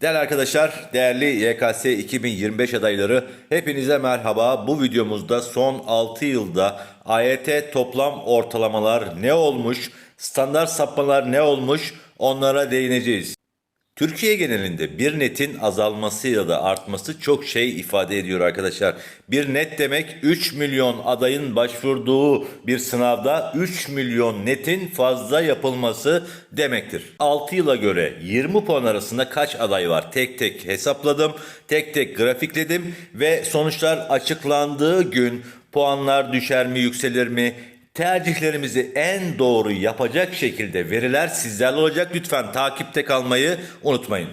Değerli arkadaşlar, değerli YKS 2025 adayları hepinize merhaba. Bu videomuzda son 6 yılda AYT toplam ortalamalar ne olmuş, standart sapmalar ne olmuş onlara değineceğiz. Türkiye genelinde bir netin azalması ya da artması çok şey ifade ediyor arkadaşlar. Bir net demek 3 milyon adayın başvurduğu bir sınavda 3 milyon netin fazla yapılması demektir. 6 yıla göre 20 puan arasında kaç aday var? Tek tek hesapladım, tek tek grafikledim ve sonuçlar açıklandığı gün puanlar düşer mi, yükselir mi? Tercihlerimizi en doğru yapacak şekilde veriler sizlerle olacak. Lütfen takipte kalmayı unutmayın.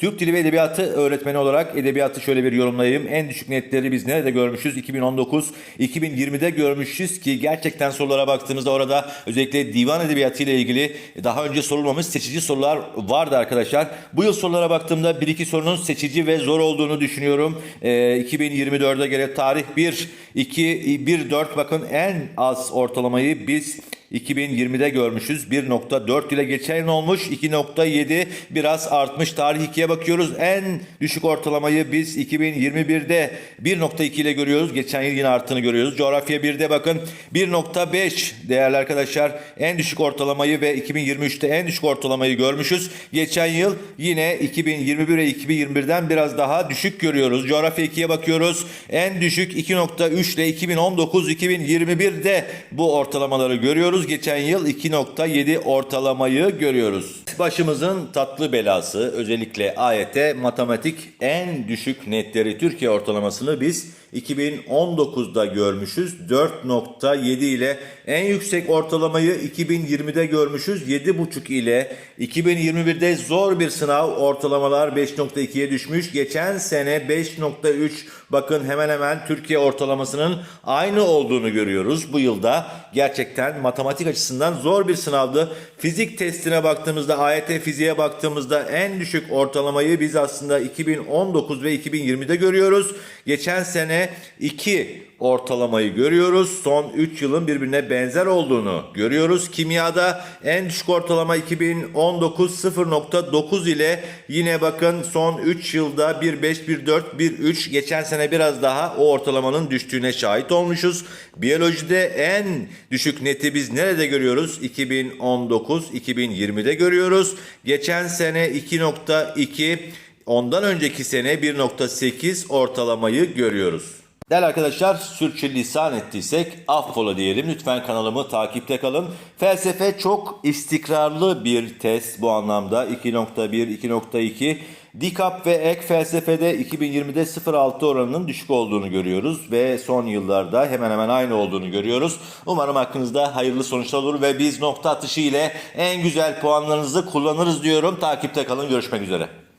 Türk Dili ve Edebiyatı öğretmeni olarak edebiyatı şöyle bir yorumlayayım. En düşük netleri biz nerede görmüşüz? 2019, 2020'de görmüşüz ki gerçekten sorulara baktığımızda orada özellikle divan edebiyatı ile ilgili daha önce sorulmamış seçici sorular vardı arkadaşlar. Bu yıl sorulara baktığımda bir iki sorunun seçici ve zor olduğunu düşünüyorum. Ee, 2024'e göre tarih 1, 2, 1, 4 bakın en az ortalamayı biz 2020'de görmüşüz. 1.4 ile geçen yıl olmuş. 2.7 biraz artmış. Tarih 2'ye bakıyoruz. En düşük ortalamayı biz 2021'de 1.2 ile görüyoruz. Geçen yıl yine arttığını görüyoruz. Coğrafya 1'de bakın 1.5 değerli arkadaşlar. En düşük ortalamayı ve 2023'te en düşük ortalamayı görmüşüz. Geçen yıl yine 2021 ve 2021'den biraz daha düşük görüyoruz. Coğrafya 2'ye bakıyoruz. En düşük 2.3 ile 2019-2021'de bu ortalamaları görüyoruz. Geçen yıl 2.7 ortalamayı görüyoruz. Başımızın tatlı belası özellikle AYT matematik en düşük netleri Türkiye ortalamasını biz 2019'da görmüşüz. 4.7 ile en yüksek ortalamayı 2020'de görmüşüz. 7.5 ile 2021'de zor bir sınav. Ortalamalar 5.2'ye düşmüş. Geçen sene 5.3 bakın hemen hemen Türkiye ortalamasının aynı olduğunu görüyoruz. Bu yılda gerçekten matematik açısından zor bir sınavdı. Fizik testine baktığımızda AYT fiziğe baktığımızda en düşük ortalamayı biz aslında 2019 ve 2020'de görüyoruz. Geçen sene 2 ortalamayı görüyoruz. Son 3 yılın birbirine benzer olduğunu görüyoruz. Kimyada en düşük ortalama 2019 0.9 ile yine bakın son 3 yılda 1.5, 1.4, 1.3 geçen sene biraz daha o ortalamanın düştüğüne şahit olmuşuz. Biyolojide en düşük neti biz nerede görüyoruz? 2019, 2020'de görüyoruz. Geçen sene 2.2 Ondan önceki sene 1.8 ortalamayı görüyoruz. Değerli arkadaşlar sürçülisan ettiysek affola diyelim. Lütfen kanalımı takipte kalın. Felsefe çok istikrarlı bir test bu anlamda. 2.1, 2.2. Dikap ve ek felsefede 2020'de 0.6 oranının düşük olduğunu görüyoruz ve son yıllarda hemen hemen aynı olduğunu görüyoruz. Umarım hakkınızda hayırlı sonuçlar olur ve biz nokta atışı ile en güzel puanlarınızı kullanırız diyorum. Takipte kalın. Görüşmek üzere.